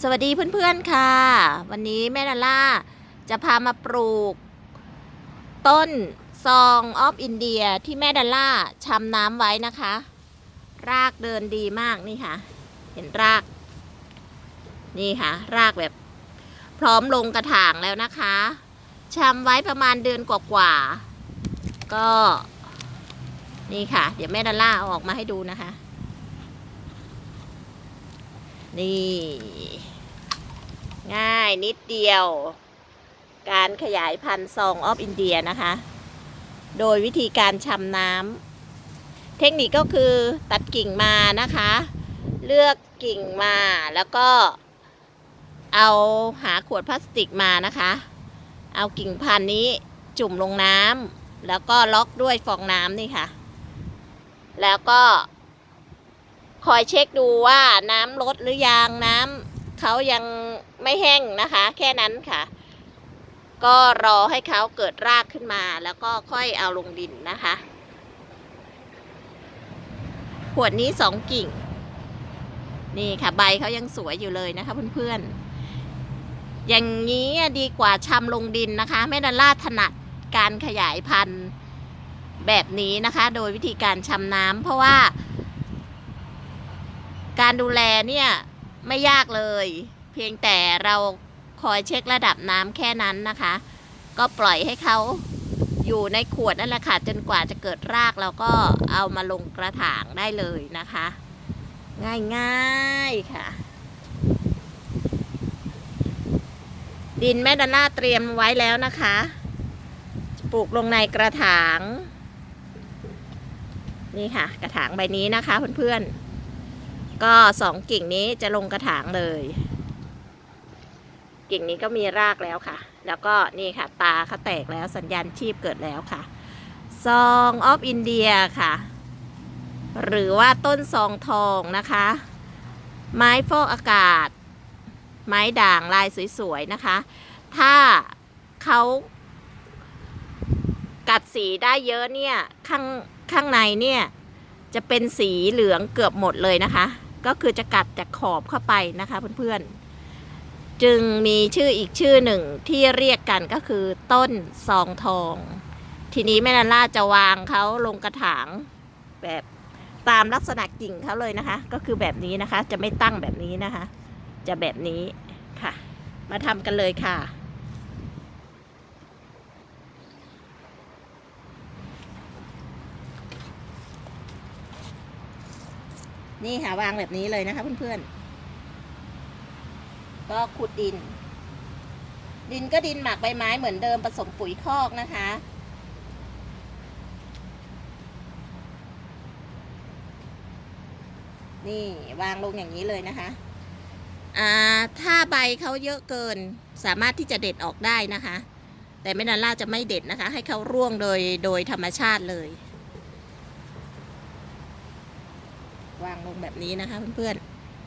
สวัสดีเพื่อนๆค่ะ วันนี้แม่ดาล่าจะพามาปลูก ต้นซองออฟอินเดียที่แม่ดาล่าชำน้ำไว้นะคะ รากเดินดีมากนี่ค่ะ เห็นราก นี่ค่ะ รากแบบ พร้อมลงกระถางแล้วนะคะชำไว้ประมาณเดือนกว่าๆก็ นี่ค่ะ เดี๋ยวแม่ดาล่าเอาออกมาให้ดูนะคะ นี่ ง่ายนิดเดียว การขยายพันธุ์ซองออฟอินเดียนะคะ โดยวิธีการชำน้ำเทคนิคก็คือตัดกิ่งมานะคะ เลือกกิ่งมาแล้วก็ เอาหาขวดพลาสติกมานะคะ เอากิ่งพันธุ์นี้จุ่มลงน้ำแล้วก็ล็อกด้วยฟองน้ำนี่ค่ะ แล้วก็ คอยเช็คดูว่าน้ำลดหรือยังน้ำเขายังไม่แห้งนะคะ แค่นั้นค่ะ ก็รอให้เขาเกิดรากขึ้นมาแล้วก็ค่อยเอาลงดินนะคะขวดนี้สองกิ่ง นี่ค่ะใบเขายังสวยอยู่เลยนะคะเพื่อนๆ อย่างนี้ดีกว่าชำลงดินนะคะ แม่ดันล่าถนัดการขยายพันธุ์แบบนี้นะคะ โดยวิธีการชำน้ำเพราะว่า การดูแลเนี่ยไม่ยากเลย เพียงแต่เราคอยเช็คระดับน้ำแค่นั้นนะคะ ก็ปล่อยให้เขาอยู่ในขวดนั่นแหละค่ะจนกว่าจะเกิดรากเราก็เอามาลงกระถางได้เลยนะคะ ง่ายๆค่ะ ดินแม่ดาน่าเตรียมไว้แล้วนะคะ ปลูกลงในกระถาง นี่ค่ะ กระถางใบนี้นะคะเพื่อนๆ ก็สองกิ่งนี้จะลงกระถางเลย กิ่งนี้ก็มีรากแล้วค่ะ แล้วก็นี่ค่ะ ตาเขาแตกแล้วสัญญาณชีพเกิดแล้วค่ะซองออฟอินเดียค่ะ หรือว่าต้นซองทองนะคะ ไม้ฟอกอากาศ ไม้ด่างลายสวยๆนะคะ ถ้าเขากัดสีได้เยอะเนี่ย ข้างข้างในเนี่ย จะเป็นสีเหลืองเกือบหมดเลยนะคะ ก็คือจะกัดจากขอบเข้าไปนะคะเพื่อนๆ จึงมีชื่ออีกชื่อหนึ่งที่เรียกกันก็คือต้นซองทอง ทีนี้แม่นันล่าจะวางเขาลงกระถางแบบตามลักษณะกิ่งเขาเลยนะคะ ก็คือแบบนี้นะคะ จะไม่ตั้งแบบนี้นะคะ จะแบบนี้ค่ะ มาทำกันเลยค่ะ นี่ค่ะวางแบบนี้เลยนะคะเพื่อนๆ ก็ขุดดิน ดินก็ดินหมักใบไม้เหมือนเดิมผสมปุ๋ยคอกนะคะ นี่วางลงอย่างนี้เลยนะคะอ่าถ้าใบเขาเยอะเกินสามารถที่จะเด็ดออกได้นะคะ แต่แม่นาล่าจะไม่เด็ดนะคะ ให้เขาร่วงโดยโดยธรรมชาติเลย วางลงแบบนี้นะคะเพื่อน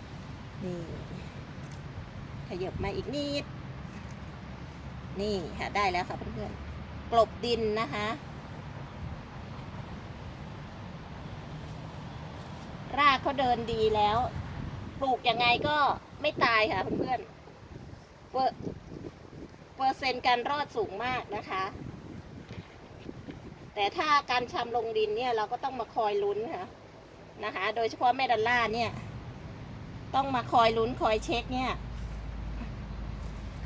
ๆ นี่ ขยับมาอีกนิด นี่ค่ะได้แล้วค่ะเพื่อนๆ กลบดินนะคะ รากเขาเดินดีแล้ว ปลูกยังไงก็ไม่ตายค่ะเพื่อนๆ เปอร์เซ็นต์การรอดสูงมากนะคะแต่ถ้าการชำลงดินเนี่ยเราก็ต้องมาคอยลุ้นค่ะ นะคะ โดยเฉพาะแม่ดัลล่าเนี่ย ต้องมาคอยลุ้นคอยเช็คเนี่ย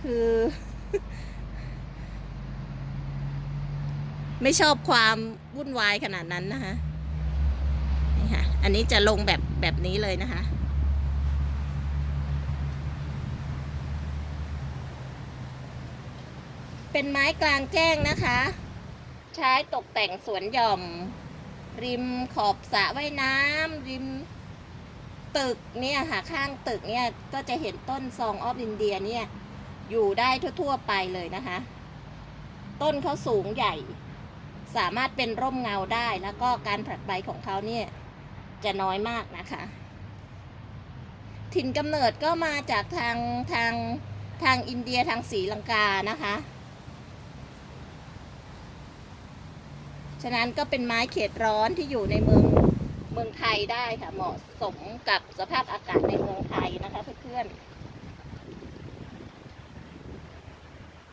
คือ ไม่ชอบความวุ่นวายขนาดนั้นนะคะนี่ค่ะ อันนี้จะลงแบบแบบนี้เลยนะคะเป็นไม้กลางแจ้งนะคะ ใช้ตกแต่งสวนหย่อม ริมขอบสระว่ายน้ำริมตึกเนี่ยค่ะข้างตึกเนี่ยก็จะเห็นต้นซองออฟอินเดียเนี่ยอยู่ได้ทั่ว ๆ ไปเลยนะคะ ต้นเขาสูงใหญ่ สามารถเป็นร่มเงาได้แล้วก็การผลัดใบของเขาเนี่ยจะน้อยมากนะคะ ถิ่นกำเนิดก็มาจากทางทางทางอินเดียทางศรีลังกานะคะ ฉะนั้นก็เป็นไม้เขตร้อนที่อยู่ในเมืองเมืองไทยได้ค่ะ เหมาะสมกับสภาพอากาศในเมืองไทยนะคะเพื่อนๆ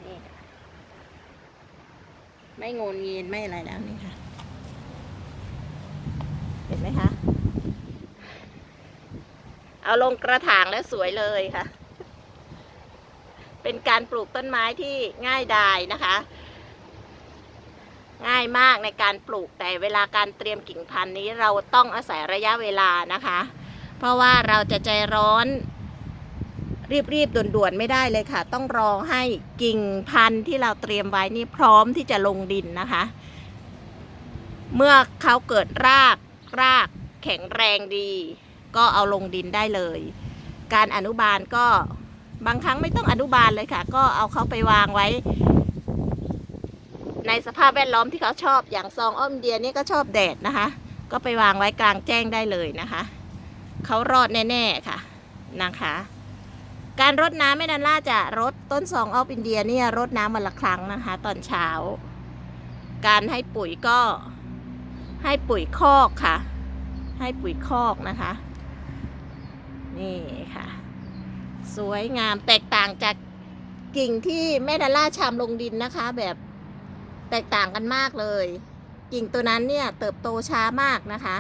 นี่ค่ไม่งนเงียนไม่อะไรแล้วนี่ค่ะ เห็นไหมคะ เอาลงกระถางแล้วสวยเลยค่ะ เป็นการปลูกต้นไม้ที่ง่ายดายนะคะ ง่ายมากในการปลูกแต่เวลาการเตรียมกิ่งพันธุ์นี้เราต้องอาศัยระยะเวลานะคะ เพราะว่าเราจะใจร้อน รีบๆด่วนๆไม่ได้เลยค่ะ ต้องรอให้กิ่งพันธุ์ที่เราเตรียมไว้นี่พร้อมที่จะลงดินนะคะ เมื่อเขาเกิดรากรากแข็งแรงดี ก็เอาลงดินได้เลย การอนุบาลก็บางครั้งไม่ต้องอนุบาลเลยค่ะ ก็เอาเขาไปวางไว้ ในสภาพแวดล้อมที่เขาชอบอย่างซองอ้อมเดียนี่ก็ชอบแดดนะคะ ก็ไปวางไว้กลางแจ้งได้เลยนะคะ เขารอดแน่ๆค่ะนะคะ การรดน้ำแม่นันล่าจะรดต้นซองออฟอินเดียเนี่ยรดน้ำวันละครั้งนะคะ ตอนเช้า การให้ปุ๋ยก็ให้ปุ๋ยคอกค่ะ ให้ปุ๋ยคอกนะคะ นี่ค่ะ สวยงามแตกต่างจากกิ่งที่แม่ดาล่าชามลงดินนะคะแบบ แตกต่างกันมากเลย กิ่งตัวนั้นเนี่ยเติบโตช้ามากนะคะ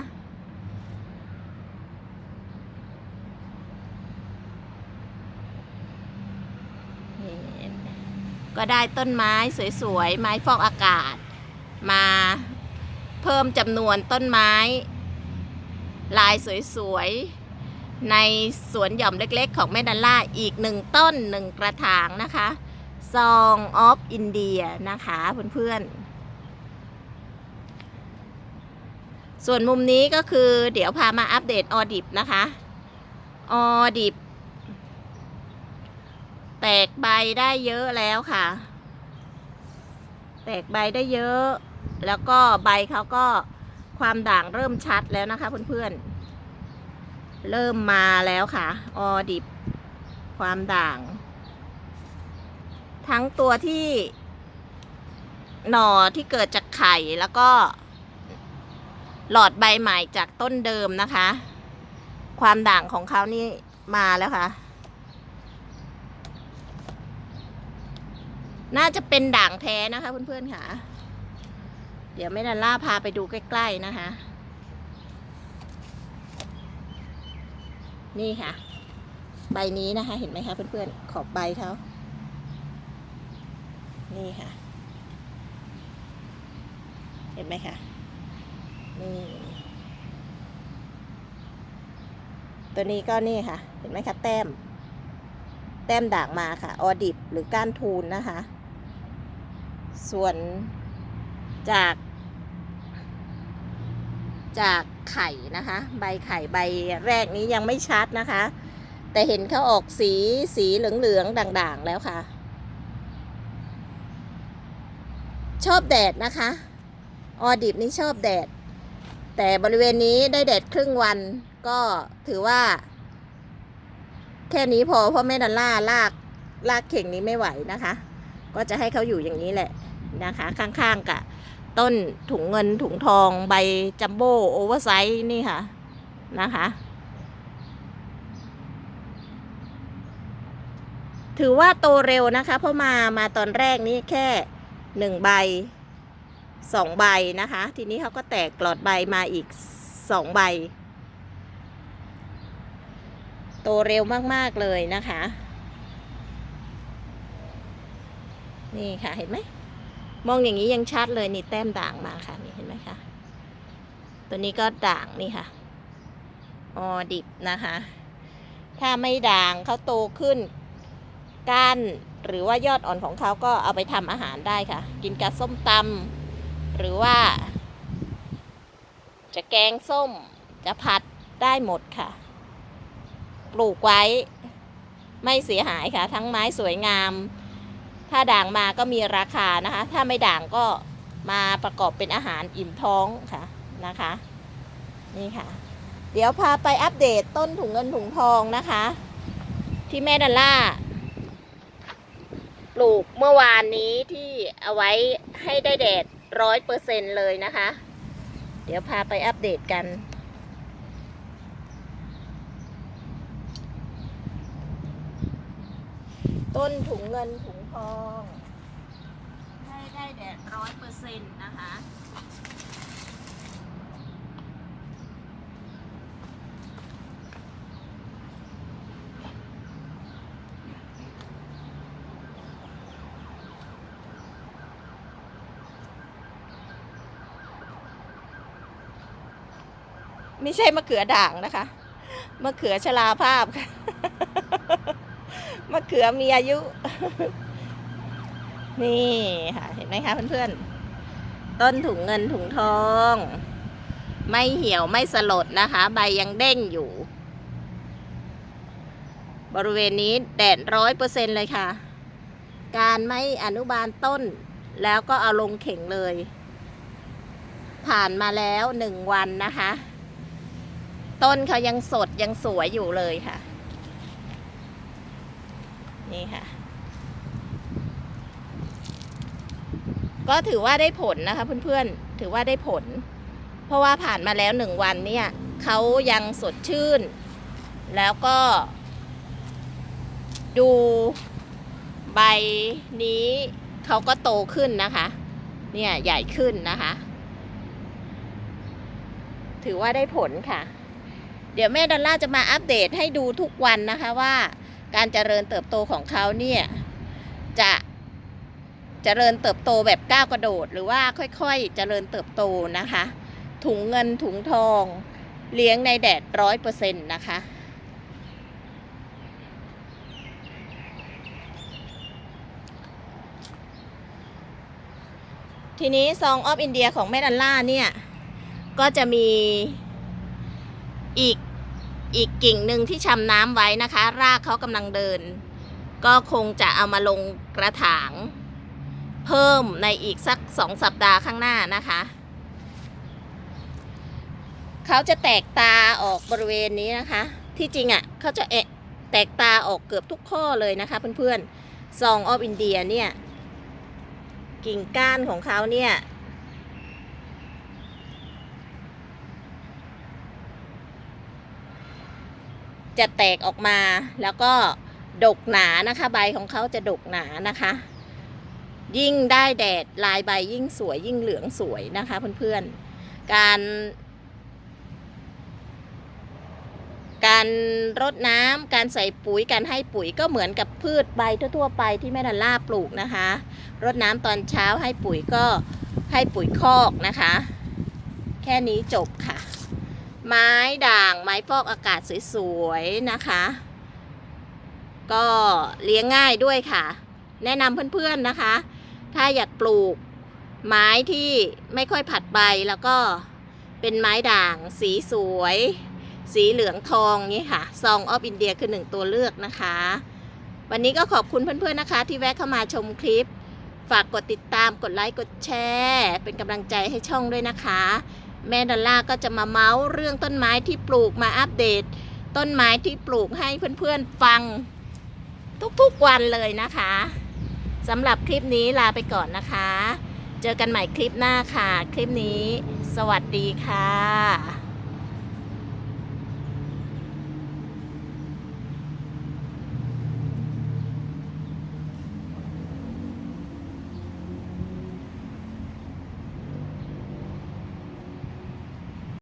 ก็ได้ต้นไม้สวยๆ ไม้ฟอกอากาศ มาเพิ่มจำนวนต้นไม้ ลายสวยๆ ในสวนหย่อมเล็กๆ ของแม่ดัลล่าอีกหนึ่งต้นหนึ่งกระถางนะคะ ซองออฟอินเดียนะคะเพื่อนๆ ส่วนมุมนี้ก็คือเดี๋ยวพามาอัปเดตออดิบนะคะออดิบ แตกใบได้เยอะแล้วค่ะ แตกใบได้เยอะ แล้วก็ใบเขาก็ความด่างเริ่มชัดแล้วนะคะเพื่อนๆ เริ่มมาแล้วค่ะ ออดิบ ความด่าง ทั้งตัวที่ หน่อที่เกิดจากไข่แล้วก็ หลอดใบใหม่จากต้นเดิมนะคะ ความด่างของเขานี่มาแล้วค่ะ น่าจะเป็นด่างแท้นะคะ เพื่อนๆค่ะ เดี๋ยวแม่ดันล่าพาไปดูใกล้ ๆ นะคะ นี่ค่ะ ใบนี้นะคะ เห็นไหมคะเพื่อนๆ ขอบใบเขา นี่ค่ะ เห็นไหมคะนี่ตัวนี้ก็นี่ค่ะ เห็นไหมคะแต้ม แต้มด่างมาค่ะ ออดิบหรือก้านทูนนะคะ ส่วนจากจากไข่นะคะ ใบไข่ใบแรกนี้ยังไม่ชัดนะคะ แต่เห็นเขาออกสีสีเหลืองๆด่างๆแล้วค่ะ ชอบแดดนะคะ ออดิบนี่ชอบแดด แต่บริเวณนี้ได้แดดครึ่งวันก็ถือว่า แค่นี้พอเพราะแม่ดันล่าลากลากเข่งนี้ไม่ไหวนะคะ ก็จะให้เขาอยู่อย่างนี้แหละนะคะ ข้างๆกับต้นถุงเงินถุงทองใบจัมโบ้โอเวอร์ไซส์นี่ค่ะนะคะ ถือว่าโตเร็วนะคะ เพราะมามาตอนแรกนี้แค่ หนึ่งใบสองใบนะคะ ทีนี้เขาก็แตกกลอดใบมาอีกสองใบ โตเร็วมากๆเลยนะคะ นี่ค่ะเห็นไหม มองอย่างนี้ยังชัดเลยนี่แต้มด่างมาค่ะนี่เห็นไหมคะ ตัวนี้ก็ด่างนี่ค่ะ ออดิบนะคะ ถ้าไม่ด่างเขาโตขึ้นก้าน หรือว่ายอดอ่อนของเขาก็เอาไปทำอาหารได้ค่ะ กินกับส้มตำหรือว่า จะแกงส้ม จะผัดได้หมดค่ะ ปลูกไว้ไม่เสียหายค่ะ ทั้งไม้สวยงาม ถ้าด่างมาก็มีราคานะคะ ถ้าไม่ด่างก็มาประกอบเป็นอาหารอิ่มท้องค่ะนะคะ นี่ค่ะ เดี๋ยวพาไปอัปเดตต้นถุงเงินถุงทองนะคะ ที่แม่ดัลล่า ปลูกเมื่อวานนี้ที่เอาไว้ให้ได้แดดร้อยเปอร์เซ็นเลยนะคะ เดี๋ยวพาไปอัปเดตกัน ต้นถุงเงินถุงทองได้แดดร้อยเปอร์เซ็นต์นะคะ ไม่ใช่มะเขือด่างนะคะ มะเขือชราภาพค่ะ มะเขือมีอายุ นี่ค่ะ เห็นไหมคะเพื่อนๆ ต้นถุงเงินถุงทอง ไม่เหี่ยวไม่สลดนะคะ ใบยังเด้งอยู่ บริเวณนี้แดดร้อยเปอร์เซ็นเลยค่ะ การไม่อนุบาลต้น แล้วก็เอาลงเข่งเลย ผ่านมาแล้วหนึ่งวันนะคะ ต้นเขายังสดยังสวยอยู่เลยค่ะ นี่ค่ะ ก็ถือว่าได้ผลนะคะเพื่อนๆ ถือว่าได้ผล เพราะว่าผ่านมาแล้วหนึ่งวันเนี่ยเขายังสดชื่น แล้วก็ ดูใบนี้เขาก็โตขึ้นนะคะ เนี่ยใหญ่ขึ้นนะคะ ถือว่าได้ผลค่ะ เดี๋ยวแม่ดอลล่าจะมาอัปเดตให้ดูทุกวันนะคะว่า การเจริญเติบโตของเขาเนี่ยจะเจริญเติบโตแบบก้าวกระโดด หรือว่าค่อยๆ เจริญเติบโตนะคะ ถุงเงินถุงทองเลี้ยงในแดดร้อยเปอร์เซ็นต์นะคะ ทีนี้ซองออฟอินเดียของแม่ดัลล่าเนี่ย ก็จะมี อีกอีกกิ่งหนึ่งที่ชำน้ำไว้นะคะ รากเขากำลังเดิน ก็คงจะเอามาลงกระถาง เพิ่มในอีกสักสองสัปดาห์ข้างหน้านะคะเขาจะแตกตาออกบริเวณนี้นะคะ ที่จริงอะ่ะเขาจะเอะแตกตาออกเกือบทุกข้อเลยนะคะเพื่อนๆซองออฟอินเดียเนี่ยกิ่งก้านของเขาเนี่ย จะแตกออกมาแล้วก็ดกหนานะคะ ใบของเขาจะดกหนานะคะ ยิ่งได้แดดลายใบยิ่งสวยยิ่งเหลืองสวยนะคะเพื่อนๆ การ การรดน้ำการใส่ปุ๋ยการให้ปุ๋ยก็เหมือนกับพืชใบทั่วๆไปที่แม่ดัลล่าปลูกนะคะ รดน้ำตอนเช้าให้ปุ๋ยก็ให้ปุ๋ยคอกนะคะ แค่นี้จบค่ะ ไม้ด่างไม้ฟอกอากาศสวยๆนะคะ ก็เลี้ยงง่ายด้วยค่ะ แนะนำเพื่อนๆนะคะ ถ้าอยากปลูกไม้ที่ไม่ค่อยผัดใบแล้วก็เป็นไม้ด่างสีสวย สีเหลืองทองนี้ค่ะซองออฟอินเดียคือหนึ่งตัวเลือกนะคะ วันนี้ก็ขอบคุณเพื่อนๆนะคะ ที่แวะเข้ามาชมคลิป ฝากกดติดตามกดไลค์กดแชร์ เป็นกำลังใจให้ช่องด้วยนะคะ แม่ดอลล่าก็จะมาเมาส์เรื่องต้นไม้ที่ปลูกมาอัปเดต ต้นไม้ที่ปลูกให้เพื่อนๆฟังทุกๆวันเลยนะคะสำหรับคลิปนี้ลาไปก่อนนะคะ เจอกันใหม่คลิปหน้าค่ะ คลิปนี้ สวัสดีค่ะ